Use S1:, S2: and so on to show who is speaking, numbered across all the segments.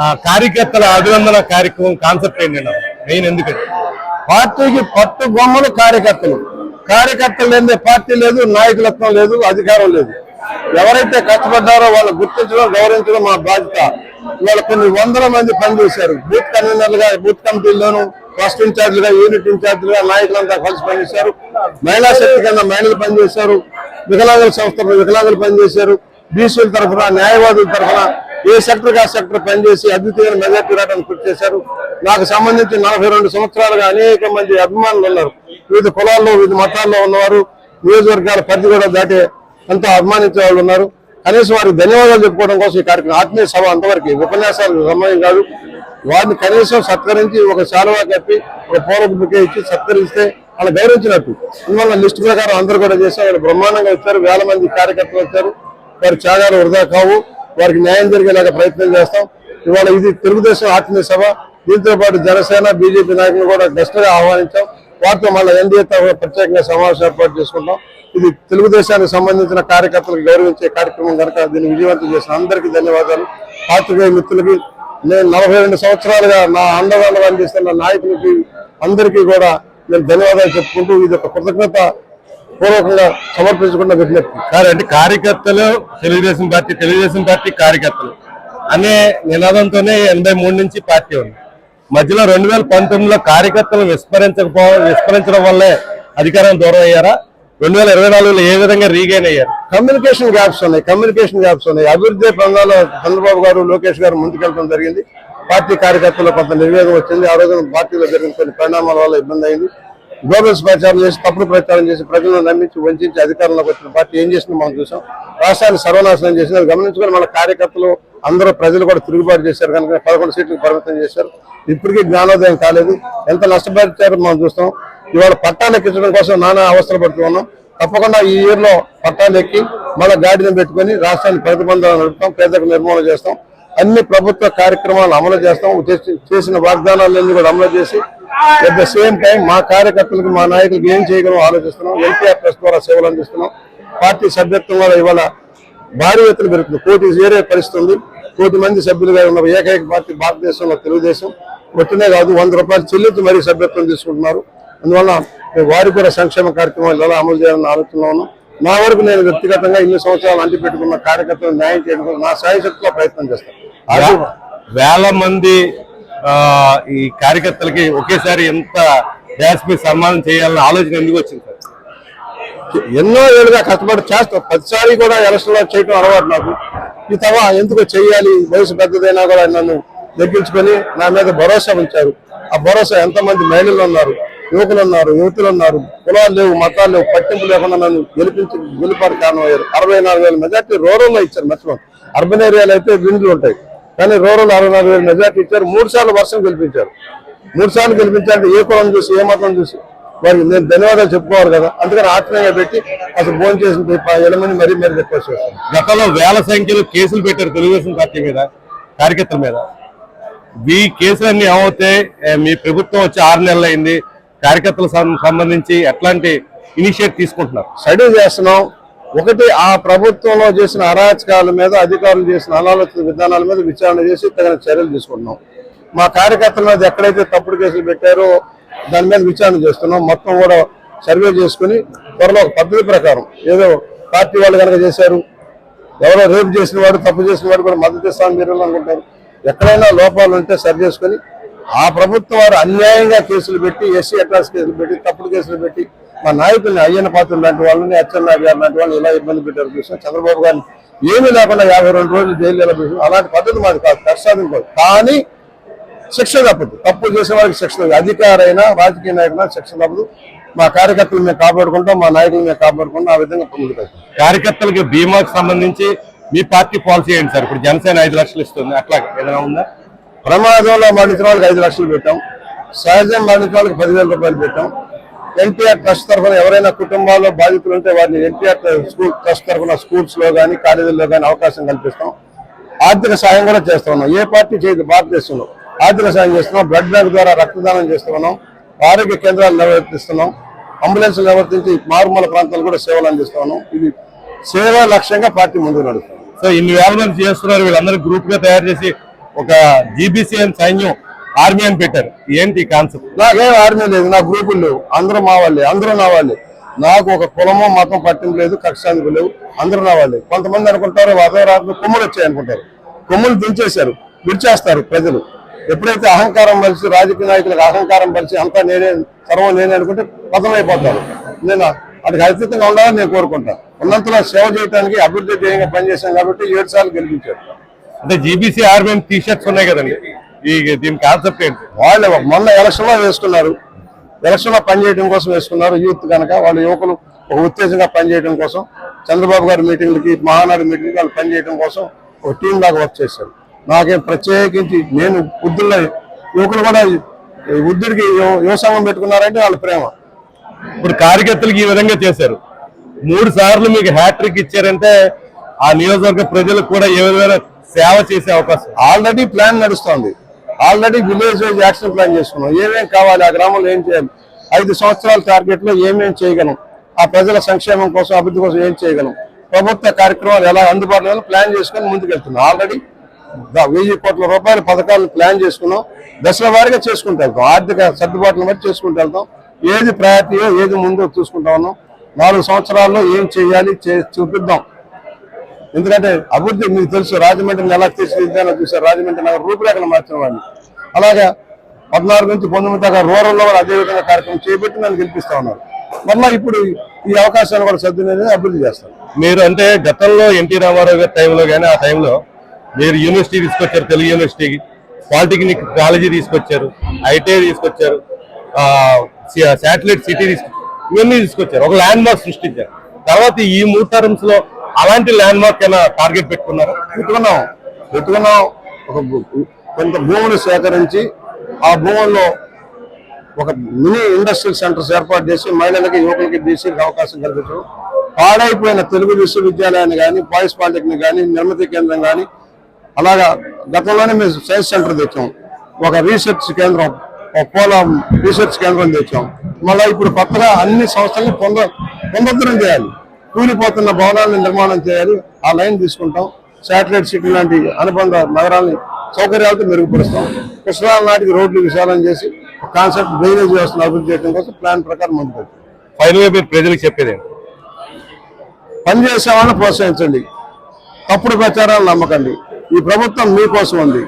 S1: ఆ, కార్యకర్తల అభినందన కార్యక్రమం కాన్సెప్ట్ ఏంటండి మెయిన్ ఎందుకంటే
S2: పార్టీకి పట్టు బొమ్మలు కార్యకర్తలు. కార్యకర్తలు లేని పార్టీ లేదు నాయకులత్వం లేదు అధికారం లేదు. ఎవరైతే కష్టపడ్డారో వాళ్ళు గుర్తించడం గౌరవించడం మా బాధ్యత. ఇవాళ కొన్ని వందల మంది పనిచేశారు బూత్ కన్వీనర్లుగా బూత్ కమిటీల్లోనూ ఫస్ట్ ఇన్ఛార్జ్లుగా యూనిట్ ఇన్ఛార్జ్లుగా నాయకులంతా కలిసి పనిచేశారు. మహిళా శక్తి కింద మహిళలు పనిచేశారు. వికలాంగుల సంస్థలు వికలాంగులు పనిచేశారు. బీసీల తరఫున న్యాయవాదుల తరఫున ఏ సెక్టర్ సెక్టర్ పనిచేసి అద్వితీయమైన మెజార్టీ రావడానికి కృషి చేశారు నాకు సంబంధించి నలభై రెండు సంవత్సరాలుగా అనేక మంది అభిమానులు ఉన్నారు. వివిధ కులాల్లో వివిధ మతాల్లో ఉన్నవారు నియోజకవర్గాల పరిధి కూడా దాటే ఎంతో అభిమానించే వాళ్ళు ఉన్నారు. కనీసం వారికి ధన్యవాదాలు చెప్పుకోవడం కోసం ఈ కార్యక్రమం ఆత్మీయ సభ అంతవరకు ఉపన్యాసాలు సమయం కాదు. వారిని కనీసం సత్కరించి ఒక శాలువా కప్పి ఒక పూర్వక బుకే ఇచ్చి సత్కరిస్తే వాళ్ళు గౌరవించినట్టు. అందువల్ల లిస్ట్ ప్రకారం అందరూ కూడా చేశారు. వాళ్ళు బ్రహ్మాండంగా వచ్చారు. వేల మంది కార్యకర్తలు వచ్చారు. వారి త్యాగాలు వృధా కావు. వారికి న్యాయం జరిగేలాగా ప్రయత్నం చేస్తాం. ఇవాళ ఇది తెలుగుదేశం ఆత్మీయ సభ. దీంతో పాటు జనసేన బీజేపీ నాయకులు కూడా గెస్ట్ ఆహ్వానించాం. వారితో మళ్ళీ ఎన్డీఏతో ప్రత్యేకంగా సమావేశం ఏర్పాటు చేసుకుంటాం. ఇది తెలుగుదేశానికి సంబంధించిన కార్యకర్తలకు గౌరవించే కార్యక్రమం కనుక దీన్ని విజయవంతం చేసిన అందరికీ ధన్యవాదాలు. పాత్రికేయ మిత్రులకి నేను నలభై రెండు సంవత్సరాలుగా నా అండదండలు అందిస్తున్న నాయకులకి అందరికీ కూడా నేను ధన్యవాదాలు చెప్పుకుంటూ ఇది ఒక కృతజ్ఞత పూర్వకంగా సమర్పించుకున్న విజ్ఞప్తి.
S1: అంటే కార్యకర్తలు తెలుగుదేశం పార్టీ తెలుగుదేశం పార్టీ కార్యకర్తలు అనే నినాదంతోనే ఎనభై మూడు నుంచి పార్టీ ఉంది. మధ్యలో రెండు వేల పంతొమ్మిదిలో కార్యకర్తలు విస్మరించకపో విస్మరించడం వల్లే అధికారం దూరం అయ్యారా? రెండు వేల ఇరవై నాలుగులో ఏ విధంగా రీగైన్ అయ్యారు?
S2: కమ్యూనికేషన్ గ్యాప్స్ ఉన్నాయి కమ్యూనికేషన్ గ్యాప్స్ ఉన్నాయి. అభివృద్ధి పందాలో చంద్రబాబు గారు లోకేష్ గారు ముందుకెళ్ళడం జరిగింది. పార్టీ కార్యకర్తలు కొంత నిర్వేదం వచ్చింది. ఆ రోజున పార్టీలో జరిగిన కొన్ని పరిణామాల వల్ల ఇబ్బంది అయింది. గ్లోబల్స్ ప్రచారం చేసి తప్పుడు ప్రచారం చేసి ప్రజలను నమ్మించి వంచి అధికారంలోకి వచ్చిన పార్టీ ఏం చేసిందో మనం చూసాం. రాష్ట్రాన్ని సర్వనాశనం చేసింది. అది గమనించుకొని మన కార్యకర్తలు అందరూ ప్రజలు కూడా తిరుగుబాటు చేశారు. కనుక పదకొండు సీట్లకు పరిమితం చేశారు. ఇప్పటికీ జ్ఞానోదయం కాలేదు. ఎంత నష్టపరిచారో మనం చూస్తాం. ఇవాళ పట్టాలు ఎక్కించడం కోసం నానా అవస్థలు పడుతూ ఉన్నాం. తప్పకుండా ఈ ఇయర్లో పట్టాలు ఎక్కి మళ్ళీ గాడిని పెట్టుకొని రాష్ట్రాన్ని ప్రతిబంధాలు నడుపుతాం పేదలకు నిర్మూలన చేస్తాం. అన్ని ప్రభుత్వ కార్యక్రమాలు అమలు చేస్తాం. చేసిన వాగ్దానాలన్నీ కూడా అమలు చేసి అట్ ద సేమ్ టైం మా కార్యకర్తలకు మా నాయకులకు ఏం చేయగలం ఆలోచిస్తున్నాం. ఎన్టీఆర్ ట్రస్ట్ ద్వారా సేవలు అందిస్తున్నాం. పార్టీ సభ్యత్వం వల్ల ఇవాళ భారీ ఎత్తున పెరుగుతుంది. కోటి చేరే పరిస్థితుంది కోటి మంది సభ్యులుగా ఉన్న ఏకైక పార్టీ భారతదేశంలో తెలుగుదేశం. వచ్చినే కాదు వంద రూపాయలు చెల్లించి మరీ సభ్యత్వం తీసుకుంటున్నారు. అందువల్ల వారి కూడా సంక్షేమ కార్యక్రమాలు ఎలా అమలు చేయాలని ఆలోచనలో ఉన్నాం. నా వరకు నేను వ్యక్తిగతంగా ఇన్ని సంవత్సరాలు అంటి పెట్టుకున్న కార్యకర్తలు న్యాయం చేయడం నా సాయశక్తిలో ప్రయత్నం చేస్తాను.
S1: వేల మంది ఈ కార్యకర్తలకి ఒకేసారి ఎంత డ్యాన్స్ మీద సన్మానం చేయాలని ఆలోచన ఎందుకు వచ్చింది సార్?
S2: ఎన్నో ఏళ్ళుగా కష్టపడి చేస్తాం. ప్రతిసారి కూడా ఎలక్షన్లో చేయడం చేయటం అలవాటు నాకు. ఈ తవ ఎందుకు చేయాలి? వయసు పెద్దదైనా కూడా నన్ను దగ్గించుకొని నా మీద భరోసా ఉంచారు. ఆ భరోసా ఎంతమంది మహిళలు ఉన్నారు యువకులు ఉన్నారు యువతులు ఉన్నారు? కులాలు లేవు మతాలు లేవు పట్టింపు లేకుండా నన్ను గెలిపించి గెలుపాటు కారణం అయ్యారు అరవై నాలుగు వేల మెజార్టీ రూరల్లో ఇచ్చారు మర్చిపోం అర్బన్ ఏరియాలో అయితే విండ్లు ఉంటాయి. కానీ రూరల్ అరవై నాలుగు వేల మెజార్టీ ఇచ్చారు. మూడు సార్లు వర్షం గెలిపించారు. మూడు సార్లు గెలిపించాలంటే ఏ కులం చూసి ఏ మతం చూసి? వారికి నేను ధన్యవాదాలు చెప్పుకోవాలి కదా. అందుకని ఆత్మీయంగా పెట్టి అసలు ఫోన్ చేసిన ఎలమని మరీ మరీ చేస్తాను.
S1: గతంలో వేల సంఖ్యలో కేసులు పెట్టారు తెలుగుదేశం పార్టీ మీద కార్యకర్తల మీద. ఈ కేసులన్నీ ఏమవుతాయి మీ ప్రభుత్వం వచ్చి ఆరు నెలలు అయింది కార్యకర్తలకు సంబంధించి ఎట్లాంటి ఇనిషియేట్ తీసుకుంటున్నారు?
S2: స్టడీ చేస్తున్నాం. ఒకటి ఆ ప్రభుత్వంలో చేసిన అరాచకాల మీద అధికారులు చేసిన అనాలోచిత విధానాల మీద విచారణ చేసి తగిన చర్యలు తీసుకుంటున్నాం. మా కార్యకర్తల మీద ఎక్కడైతే తప్పుడు కేసులు పెట్టారో దాని మీద విచారణ చేస్తున్నాం. మొత్తం కూడా సర్వే చేసుకుని త్వరలో పద్ధతి ప్రకారం ఏదో పార్టీ వాళ్ళు కనుక చేశారు ఎవరో రేపు చేసిన వాడు తప్పు చేసిన వాడు కూడా మద్దతు ఇస్తామని మీరు అనుకుంటారు. ఎక్కడైనా లోపాలు ఉంటే సరి చేసుకుని ఆ ప్రభుత్వం వారు అన్యాయంగా కేసులు పెట్టి ఎస్సీ అట్రాస్ కేసులు పెట్టి తప్పుడు కేసులు పెట్టి మా నాయకుల్ని అయ్యన్న పాత్ర లాంటి వాళ్ళని అచ్చెన్నాయుడు గారు లాంటి వాళ్ళు ఇలా ఇబ్బంది పెట్టారు చూసాం చంద్రబాబు గారిని ఏమీ లేకుండా యాభై రెండు రోజులు జైలు ఎలా అలాంటి పద్ధతి మాది కాదు కష్టాదం కాదు. కానీ శిక్ష తప్పదు. తప్పు చేసే వారికి శిక్ష అధికారైనా రాజకీయ నాయకులైనా శిక్ష తప్పదు. మా కార్యకర్తలు మేము కాపాడుకుంటాం మా నాయకులు మేము కాపాడుకుంటాం. ఆ విధంగా ముందుకు వెళ్తాం.
S1: కార్యకర్తలకి బీమాకు సంబంధించి మీ పార్టీ పాలసీ ఏంటి సార్? ఇప్పుడు జనసేన ఐదు లక్షలు ఇస్తుంది అట్లా ఏదైనా ఉందా?
S2: ప్రమాదంలో మరణించిన వాళ్ళకి ఐదు లక్షలు పెట్టాం. సహజం మరణించిన వాళ్ళకి పదివేల రూపాయలు పెట్టాం. ఎన్టీఆర్ ట్రస్ట్ తరఫున ఎవరైనా కుటుంబాల్లో బాధితులు ఉంటే వారిని ఎన్టీఆర్ స్కూల్ ట్రస్ట్ తరఫున స్కూల్స్లో కానీ కాలేజీల్లో కానీ అవకాశం కల్పిస్తాం. ఆర్థిక సాయం కూడా చేస్తా ఉన్నాం. ఏ పార్టీ చేయదు భారతదేశంలో. ఆర్థిక సాయం చేస్తున్నాం. బ్లడ్ బ్యాంక్ ద్వారా రక్తదానం చేస్తున్నాం ఆరోగ్య కేంద్రాలు నిర్వర్తిస్తున్నాం. అంబులెన్స్ నిర్వర్తించి మారుమూల ప్రాంతాలు కూడా సేవలు అందిస్తున్నాం ఇది సేవా లక్ష్యంగా పార్టీ ముందుకు నడుస్తుంది.
S1: సో ఇన్ని వేల మంది చేస్తున్నారు. వీళ్ళందరూ గ్రూప్గా తయారు చేసి ఒక జీబీసీఎం సైన్యం ఆర్మీ అని పెట్టారు. ఏంటి కాన్సెప్ట్
S2: నాకేం ఆర్మీ లేదు నా గ్రూపులు లేవు. అందరూ మా వాళ్ళే అందరూ నా వాళ్ళే. నాకు ఒక కులమో మతం పట్టింపు లేదు కక్షాందుకు లేవు. అందరూ నా వాళ్ళే. కొంతమంది అనుకుంటారు అర్ధరాత్రి కొమ్ములు వచ్చాయి అనుకుంటారు. కొమ్ములు దించేశారు విడిచేస్తారు ప్రజలు. ఎప్పుడైతే అహంకారం కలిసి రాజకీయ నాయకులకు అహంకారం కలిసి అంతా నేనే సర్వం నేనే అనుకుంటే పతనమైపోతారు. నేను అటు అతీతంగా ఉండాలని నేను కోరుకుంటాను. ఉన్నంతలో సేవ చేయడానికి అభివృద్ధి ధ్యేయంగా పనిచేశాను కాబట్టి ఏడు సార్లు గెలిపించారు.
S1: అంటే జీబీసీ ఆర్మీ టీ షర్ట్స్ ఉన్నాయి కదండి. ఈ దీని కాన్సెప్ట్ ఏంటి?
S2: వాళ్ళు మొన్న ఎలక్షన్లో వేసుకున్నారు. ఎలక్షన్లో పనిచేయడం కోసం వేసుకున్నారు. యూత్ కనుక వాళ్ళ యువకులు ఒక ఉత్తేజంగా పనిచేయడం కోసం చంద్రబాబు గారి మీటింగ్లకి మహానాడు మీటింగ్కి వాళ్ళు పనిచేయడం కోసం ఒక టీం లాగా వర్క్ చేశారు. నాకేం ప్రత్యేకించి నేను వృద్ధుల్లో యువకులు కూడా వృద్ధుడికి యువ- యువ సంఘం పెట్టుకున్నారంటే వాళ్ళ ప్రేమ.
S1: ఇప్పుడు కార్యకర్తలకు ఈ విధంగా చేశారు. మూడు సార్లు మీకు హ్యాట్రిక్ ఇచ్చారంటే ఆ నియోజకవర్గ ప్రజలకు కూడా ఏ విధమైన సేవ చేసే అవకాశం?
S2: ఆల్రెడీ ప్లాన్ నడుస్తోంది. Already village wise action plan చేసుకున్నాం. ఏమేమి కావాలి ఆ గ్రామంలో ఏం చేయాలి ఐదు సంవత్సరాల టార్గెట్లో ఏమేమి చేయగలం ఆ ప్రజల సంక్షేమం కోసం అభివృద్ధి కోసం ఏం చేయగలం ప్రభుత్వ కార్యక్రమాలు ఎలా అందుబాటులో ప్లాన్ చేసుకుని ముందుకెళ్తున్నాం. ఆల్రెడీ వెయ్యి కోట్ల రూపాయల పథకాలను ప్లాన్ చేసుకున్నాం. దశల వారీగా చేసుకుంటూ వెళ్తాం. ఆర్థిక సర్దుబాట్లను బట్టి చేసుకుంటూ వెళ్తాం. ఏది ప్రయారిటీయో ఏది ముందో చూసుకుంటా ఉన్నాం. నాలుగు సంవత్సరాల్లో ఏం చేయాలి చూపిద్దాం. ఎందుకంటే అభివృద్ధి మీకు తెలుసు రాజమండ్రిని ఎలా తీర్చిదిద్దానో చూసారు రాజమండ్రి నగర రూపురేఖలు మార్చిన వాడిని అలాగా పద్నాలుగు నుంచి పంతొమ్మిది దాకా రూరల్లో కూడా అదే విధంగా కార్యక్రమం చేపట్టి నన్ను గెలిపిస్తా ఉన్నారు. మళ్ళీ ఇప్పుడు ఈ అవకాశాన్ని కూడా సద్వినియోగం అభివృద్ధి చేస్తారు.
S1: మీరు అంటే గతంలో ఎన్టీ రామారావు గారి టైంలో కానీ ఆ టైంలో మీరు యూనివర్సిటీ తీసుకొచ్చారు తెలుగు యూనివర్సిటీకి పాలిటెక్నిక్ కాలేజీ తీసుకొచ్చారు ఐటీఐ తీసుకొచ్చారు శాటిలైట్ సిటీ తీసుకొచ్చారు ఇవన్నీ తీసుకొచ్చారు. ఒక ల్యాండ్ మార్క్ సృష్టించారు. తర్వాత ఈ మూడు టర్మ్స్లో అలాంటి ల్యాండ్ మార్క్ అయినా టార్గెట్ పెట్టుకున్నారు?
S2: పెట్టుకున్నాం. పెట్టుకున్నాం. ఒక భూ- కొంత భూములు సేకరించి ఆ భూముల్లో ఒక మినీ ఇండస్ట్రియల్ సెంటర్స్ ఏర్పాటు చేసి మహిళలకి యువకులకి బీసీలకు అవకాశం కల్పించడం. పాడైపోయిన తెలుగు విశ్వవిద్యాలయాన్ని కానీ బాయ్స్ పాలిటెక్నిక్ కానీ నిర్మతి కేంద్రం కానీ అలాగా గతంలోనే మేము సైన్స్ సెంటర్ తెచ్చాం. ఒక రీసెర్చ్ కేంద్రం ఒక పోలా రీసెర్చ్ కేంద్రం తెచ్చాం. మళ్ళీ ఇప్పుడు కొత్తగా అన్ని సంస్థలను పొంద పునరుద్ధరణ చేయాలి. కూలిపోతున్న భవనాలను నిర్మాణం చేయాలి. ఆ లైన్ తీసుకుంటాం. శాటిలైట్ సిటీ లాంటి అనుబంధ నగరాల్ని సౌకర్యాలతో మెరుగుపరుస్తాం. కృష్ణా నాటికి రోడ్లు విశాలం చేసి కాన్సెప్ట్ డ్రైనేజ్ వ్యవస్థను అభివృద్ధి చేయడం కోసం ప్లాన్ ప్రకారం ముందుకు
S1: మీరు ప్రజలకు చెప్పేది?
S2: పనిచేసే వాళ్ళని ప్రోత్సహించండి. తప్పుడు ప్రచారాలు నమ్మకండి. ఈ ప్రభుత్వం మీకోసం ఉంది.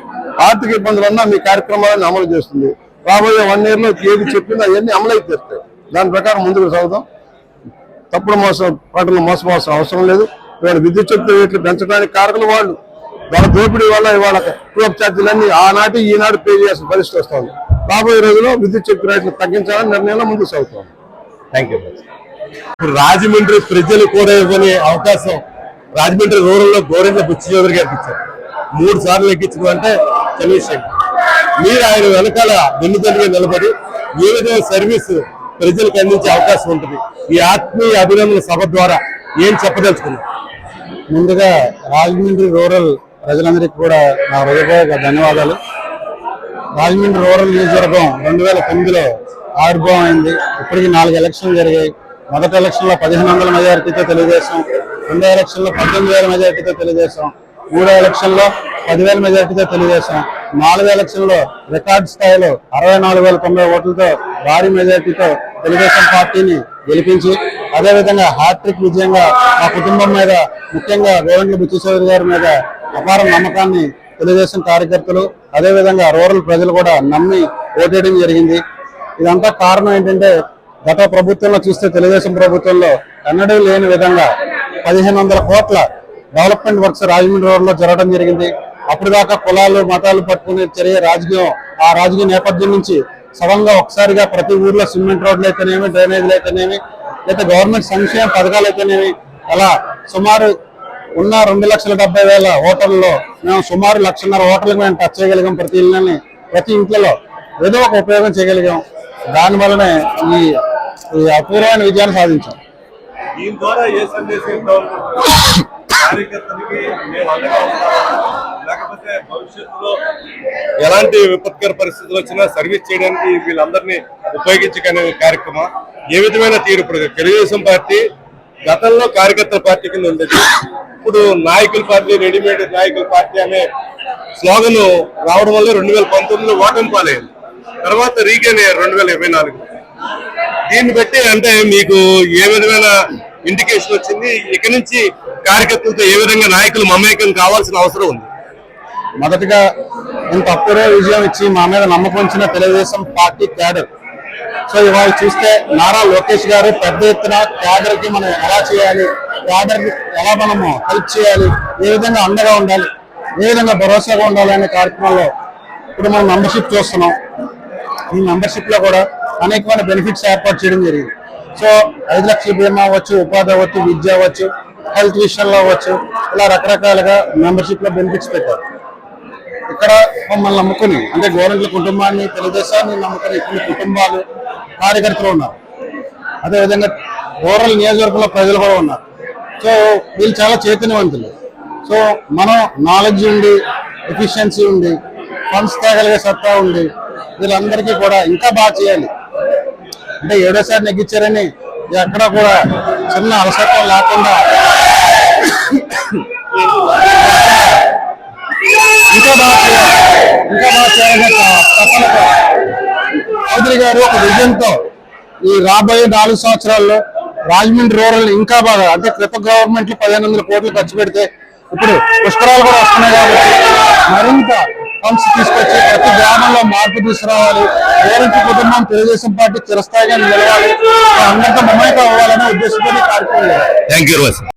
S2: ఆర్థిక ఇబ్బందులు ఉన్నా మీ కార్యక్రమాలను అమలు చేస్తుంది. రాబోయే వన్ ఇయర్లో ఏది చెప్పిందో అవన్నీ అమలు అయితేస్తాయి దాని ప్రకారం ముందుకు సాగుతాం తప్పుడు మోసం పంటలు మోసపోవాల్సిన అవసరం లేదు. ఇవాళ విద్యుత్ శక్తి రేట్లు పెంచడానికి కారకులు వాళ్ళు. వాళ్ళ దోపిడీ వల్ల ఇవాళ టూప్ ఛార్జీలన్నీ ఆనాటి ఈనాడు పే చేయాల్సిన పరిస్థితి వస్తుంది. రాబోయే రోజుల్లో విద్యుత్ శక్తి రేట్లు తగ్గించాలని నిర్ణయంలో ముందుకు సాగుతాం
S1: థ్యాంక్ యూ ఇప్పుడు రాజమండ్రి ప్రజలు కూడా ఇవ్వని అవకాశం రాజమండ్రి రూరల్లో గోరెంట్ల బుచ్చి చౌదరి గారికి ఇచ్చారు. మూడు సార్లు ఎక్కించడం అంటే చిన్న మీరు ఆయన వెనకాల వెన్నుదన్నుగా నిలబడి ఏ విధంగా సర్వీస్ ప్రజలకు అందించే అవకాశం ఉంటుంది. ఈ ఆత్మీయ అభినందన సభ ద్వారా ఏం చెప్పదలుచుకున్నాం
S3: ముందుగా రాజమండ్రి రూరల్ ప్రజలందరికీ కూడా నా హృదయపూర్వక ధన్యవాదాలు. రాజమండ్రి రూరల్ నియోజకవర్గం రెండు వేల తొమ్మిదిలో ఆవిర్భావం అయింది. ఇప్పటికి నాలుగు ఎలక్షన్లు జరిగాయి. మొదటి ఎలక్షన్లో పదిహేను వందల మెజారిటీతో తెలుగుదేశం రెండో ఎలక్షన్లో పద్దెనిమిది వేల మెజారిటీతో తెలుగుదేశం మూడో ఎలక్షన్లో పదివేల మెజారిటీతో తెలుగుదేశం నాలుగో ఎలక్షన్లో రికార్డ్ స్థాయిలో అరవై నాలుగు వేల తొంభై ఓట్లతో భారీ మెజార్టీతో తెలుగుదేశం పార్టీని గెలిపించి అదేవిధంగా హ్యాట్రిక్ విజయంగా మా కుటుంబం మీద ముఖ్యంగా రేవండ్ల బుచ్చి చౌదరి గారి మీద అపార నమ్మకాన్ని తెలుగుదేశం కార్యకర్తలు అదేవిధంగా రూరల్ ప్రజలు కూడా నమ్మి ఓటేయడం జరిగింది. ఇదంతా కారణం ఏంటంటే గత ప్రభుత్వంలో చూస్తే తెలుగుదేశం ప్రభుత్వంలో ఎన్నడూ లేని విధంగా పదిహేను వందల కోట్ల డెవలప్మెంట్ వర్క్స్ రాజమండ్రి రోడ్లో జరగడం జరిగింది. అప్పుడు దాకా కులాలు మతాలు పట్టుకునే చర్య రాజకీయం ఆ రాజకీయ నేపథ్యం నుంచి సడన్గా ఒకసారిగా ప్రతి ఊర్లో సిమెంట్ రోడ్లు అయితేనేమి డ్రైనేజీలు అయితేనేమి లేదా గవర్నమెంట్ సంక్షేమ పథకాలు అయితేనేమి అలా సుమారు ఉన్న రెండు లక్షల డెబ్బై వేల ఓటర్లలో మేము సుమారు లక్షన్నర ఓటర్లకు మేము టచ్ చేయగలిగాం ప్రతి ఇళ్ళని. ప్రతి ఇంట్లో ఏదో ఒక ఉపయోగం చేయగలిగాం. దాని వల్లనే ఈ ఈ అపూర్వమైన విజయాన్ని సాధించాం.
S1: దీని ద్వారా ఏ సందేశం ఎందుకంటే భవిష్యత్తులో ఎలాంటి విపత్కర పరిస్థితులు వచ్చినా సర్వీస్ చేయడానికి వీళ్ళందరినీ ఉపయోగించుకునే కార్యక్రమం. ఏ విధమైన తీరు తెలుగుదేశం పార్టీ గతంలో కార్యకర్తల పార్టీ కింద ఉండేది. ఇప్పుడు నాయకుల పార్టీ రెడీమేడ్ నాయకుల పార్టీ అనే స్లోగన్ రావడం వల్ల రెండు వేల పంతొమ్మిదిలో ఓటమి పాలైంది. తర్వాత రీగైన్ అయ్యారు రెండు వేల ఇరవై నాలుగు దీన్ని బట్టి అంటే మీకు ఏ విధమైన ఇండికేషన్ వచ్చింది? ఇక నుంచి కార్యకర్తలతో ఏ విధంగా నాయకులు మమేకం కావాల్సిన అవసరం ఉంది?
S3: మొదటగా ఇంత అప్పుడే విజయం ఇచ్చి మా మీద నమ్మకం ఇచ్చిన తెలుగుదేశం పార్టీ క్యాడర్. సో ఇవాళ చూస్తే నారా లోకేష్ గారు పెద్ద ఎత్తున క్యాడర్కి మనం ఎలా చేయాలి క్యాడర్ ఎలా మనము హెల్ప్ చేయాలి ఏ విధంగా అండగా ఉండాలి ఏ విధంగా భరోసాగా ఉండాలి అనే కార్యక్రమంలో ఇప్పుడు మనం మెంబర్షిప్ చూస్తున్నాం. ఈ మెంబర్షిప్లో కూడా అనేకమైన బెనిఫిట్స్ ఏర్పాటు చేయడం జరిగింది. సో ఐదు లక్షల బీమా అవ్వచ్చు ఉపాధి అవ్వచ్చు విద్య అవ్వచ్చు హెల్త్ విషయంలో అవ్వచ్చు ఇలా రకరకాలుగా మెంబర్షిప్లో బెనిఫిట్స్ పెట్టారు. ఇక్కడ మమ్మల్ని నమ్ముకుని అంటే గవర్నమెంట్ కుటుంబాన్ని తెలుగుదేశాన్ని నమ్ముకుని కొన్ని కుటుంబాలు కార్యకర్తలు ఉన్నారు. అదేవిధంగా రూరల్ నియోజకవర్గంలో ప్రజలు కూడా ఉన్నారు. సో వీళ్ళు చాలా చైతన్యవంతులు. సో మనం నాలెడ్జ్ ఉండి ఎఫిషియన్సీ ఉండి ఫండ్స్ తేగలిగే సత్తా ఉంది వీళ్ళందరికీ కూడా ఇంకా బాగా చేయాలి. అంటే ఏడోసారి నెగ్గించారని ఎక్కడ కూడా చిన్న అలసత్వం లేకుండా ఇంకా బాగా ఇంకా బాగా తప్పనతో చౌదరి గారు ఒక విజయంతో ఈ రాబోయే నాలుగు సంవత్సరాల్లో రాజమండ్రి రూరల్ ఇంకా బాగా అంటే క్రిత గవర్నమెంట్ పదిహేను వందల కోట్లు ఖర్చు పెడితే ఇప్పుడు పుష్కరాలు కూడా వస్తున్నాయి కాబట్టి మరింత ఫండ్స్ తీసుకొచ్చి ప్రతి గ్రామంలో మార్పు తీసుకురావాలి. గవర్నమెంట్ కుటుంబం తెలుగుదేశం పార్టీ చిరస్థాయిగా నిలవాలి. అందరితో మమేకం అవ్వాలనే ఉద్దేశంతో కార్యక్రమం
S1: థ్యాంక్ యూ